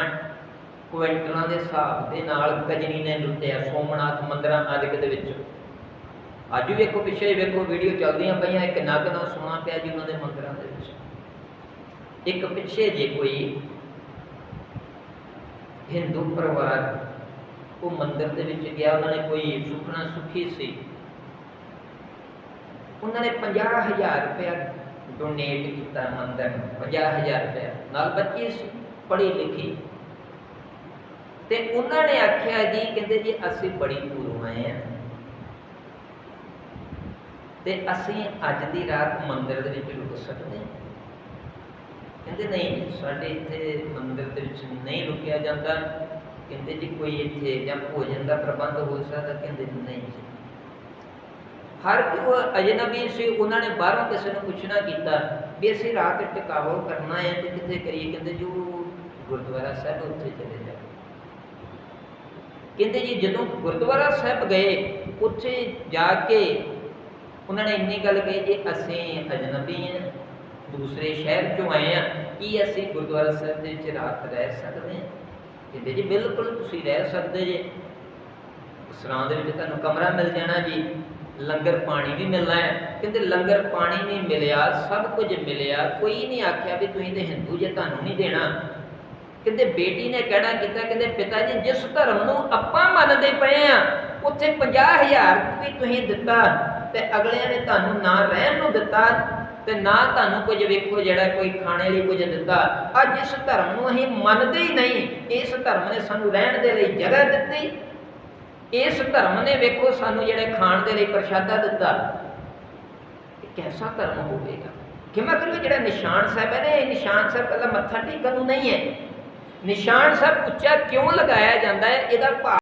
ਲੱਖਾਂ ਕੁਇੰਟਲਾਂ ਦੇ ਹਿਸਾਬ ਦੇ ਨਾਲ ਗਜਨੀ ਨੇ ਲੁੱਟਿਆ ਸੋਮਨਾਥ ਮੰਦਰਾਂ ਆਦਿਕ ਦੇ ਵਿੱਚ। ਅੱਜ ਵੇਖੋ, ਪਿੱਛੇ ਵੇਖੋ, ਵੀਡੀਓ ਚੱਲਦੀਆਂ ਪਈਆਂ, ਇੱਕ ਨਗ ਦਾ ਸੋਨਾ ਪਿਆ ਜੀ ਉਹਨਾਂ ਦੇ ਮੰਦਰਾਂ ਦੇ ਵਿੱਚ। ਇੱਕ ਪਿੱਛੇ ਜੇ ਕੋਈ ਹਿੰਦੂ ਪਰਿਵਾਰ ਉਹ ਮੰਦਿਰ ਦੇ ਵਿੱਚ ਗਿਆ, ਉਹਨਾਂ ਨੇ ਕੋਈ ਸੁਖਣਾ ਸੁਖੀ ਸੀ। ਉਹਨਾਂ ਨੇ 50000 ਰੁਪਇਆ ਡੋਨੇਟ ਕੀਤਾ ਮੰਦਿਰ ਨੂੰ 50000 ਰੁਪਇਆ। ਨਾਲ ਬੱਚੀ ਸੀ। ਪੜ੍ਹੀ ਲਿਖੀ ਤੇ ਉਹਨਾਂ ਨੇ ਆਖਿਆ ਜੀ, ਕਹਿੰਦੇ ਜੀ, ਅਸੀਂ ਬੜੀ ਦੂਰੋਂ ਆਏ ਆ। ਤੇ ਅਸੀਂ ਅੱਜ ਦੀ ਰਾਤ ਮੰਦਿਰ ਦੇ ਵਿੱਚ ਰੁਕ ਸਕਦੇ ਹਾਂ ਕਹਿੰਦੇ ਨਹੀਂ, ਸਾਡੇ ਇੱਥੇ ਮੰਦਿਰ ਦੇ ਵਿੱਚ ਨਹੀਂ ਰੁਕਿਆ ਜਾਂਦਾ। ਕਹਿੰਦੇ ਜੀ, ਕੋਈ ਇੱਥੇ ਜਾਂ ਭੋਜਨ ਦਾ ਪ੍ਰਬੰਧ ਹੋ ਸਕਦਾ? ਕਹਿੰਦੇ ਨਹੀਂ ਹਰ ਕੋਈ ਅਜਨਬੀ ਸੀ, ਉਹਨਾਂ ਨੇ ਬਾਹਰੋਂ ਕਿਸੇ ਨੂੰ ਪੁੱਛਣਾ ਕੀਤਾ ਵੀ ਅਸੀਂ ਰਾਤ ਟਿਕਾਵੋ ਕਰਨਾ ਹੈ ਤੇ ਕਿੱਥੇ ਕਰੀਏ? ਕਹਿੰਦੇ ਜੋ ਗੁਰਦੁਆਰਾ ਸਾਹਿਬ ਉੱਥੇ ਚਲੇ ਜਾਓ ਕਹਿੰਦੇ ਜੀ, ਜਦੋਂ ਗੁਰਦੁਆਰਾ ਸਾਹਿਬ ਗਏ, ਉੱਥੇ ਜਾ ਕੇ ਉਹਨਾਂ ਨੇ ਇੰਨੀ ਗੱਲ ਕਹੀ ਜੀ ਅਸੀਂ ਅਜਨਬੀ ਹਾਂ, ਦੂਸਰੇ ਸ਼ਹਿਰ ਚੋਂ ਆਏ ਆ ਕੀ ਅਸੀਂ ਗੁਰਦੁਆਰਾ ਸਾਹਿਬ ਦੇ ਵਿੱਚ ਰਾਤ ਰਹਿ ਸਕਦੇ ਹਾਂ? ਕਹਿੰਦੇ ਜੀ, ਬਿਲਕੁਲ ਤੁਸੀਂ ਰਹਿ ਸਕਦੇ ਜੇ। ਸਰਾਂ ਦੇ ਵਿੱਚ ਤੁਹਾਨੂੰ ਕਮਰਾ ਮਿਲ ਜਾਣਾ ਜੀ, ਲੰਗਰ ਪਾਣੀ ਵੀ ਮਿਲਣਾ ਹੈ। ਕਹਿੰਦੇ ਲੰਗਰ ਪਾਣੀ ਵੀ ਮਿਲਿਆ, ਸਭ ਕੁਝ ਮਿਲਿਆ, ਕੋਈ ਨਹੀਂ ਆਖਿਆ ਵੀ ਤੁਸੀਂ ਤੇ ਹਿੰਦੂ ਜੇ, ਤੁਹਾਨੂੰ ਨਹੀਂ ਦੇਣਾ। ਕਹਿੰਦੇ ਬੇਟੀ ਨੇ ਕਹਿਣਾ ਕੀਤਾ? ਕਹਿੰਦੇ ਪਿਤਾ ਜੀ, ਜਿਸ ਧਰਮ ਨੂੰ ਆਪਾਂ ਮੰਨਦੇ ਪਏ ਆ, ਉੱਥੇ 50000 ਵੀ ਤੁਸੀਂ ਦਿੱਤਾ ਤੇ ਅਗਲਿਆਂ ਨੇ ਤੁਹਾਨੂੰ ਨਾ ਰਹਿਣ ਨੂੰ ਦਿੱਤਾ ਤੇ ਨਾ ਤੁਹਾਨੂੰ ਕੁਝ ਵੇਖੋ ਜਿਹੜਾ ਕੋਈ ਖਾਣੇ ਲਈ ਕੁਝ ਦਿੱਤਾ। ਅੱਜ ਇਸ ਧਰਮ ਨੂੰ ਅਸੀਂ ਮੰਨਦੇ ਹੀ ਨਹੀਂ, ਇਸ ਧਰਮ ਨੇ ਸਾਨੂੰ ਰਹਿਣ ਦੇ ਲਈ ਜਗ੍ਹਾ ਦਿੱਤੀ। ਇਸ ਧਰਮ ਨੇ ਵੇਖੋ ਸਾਨੂੰ ਜਿਹੜੇ ਖਾਣ ਦੇ ਲਈ ਪ੍ਰਸ਼ਾਦਾ ਦਿੱਤਾ। ਇਹ ਕਿਹਦਾ ਧਰਮ ਹੋਵੇਗਾ? ਕਿਵੇਂ ਕਰੋ ਜਿਹੜਾ ਨਿਸ਼ਾਨ ਸਾਹਿਬ ਹੈ ਨਾ, ਇਹ ਨਿਸ਼ਾਨ ਸਾਹਿਬ ਕੱਲਾ ਮੱਥਾ ਟੇਕਣ ਨੂੰ ਨਹੀਂ ਹੈ। ਨਿਸ਼ਾਨ ਸਭ ਉੱਚਾ ਕਿਉਂ ਲਗਾਇਆ ਜਾਂਦਾ ਹੈ? ਇਹਦਾ ਭਾਵ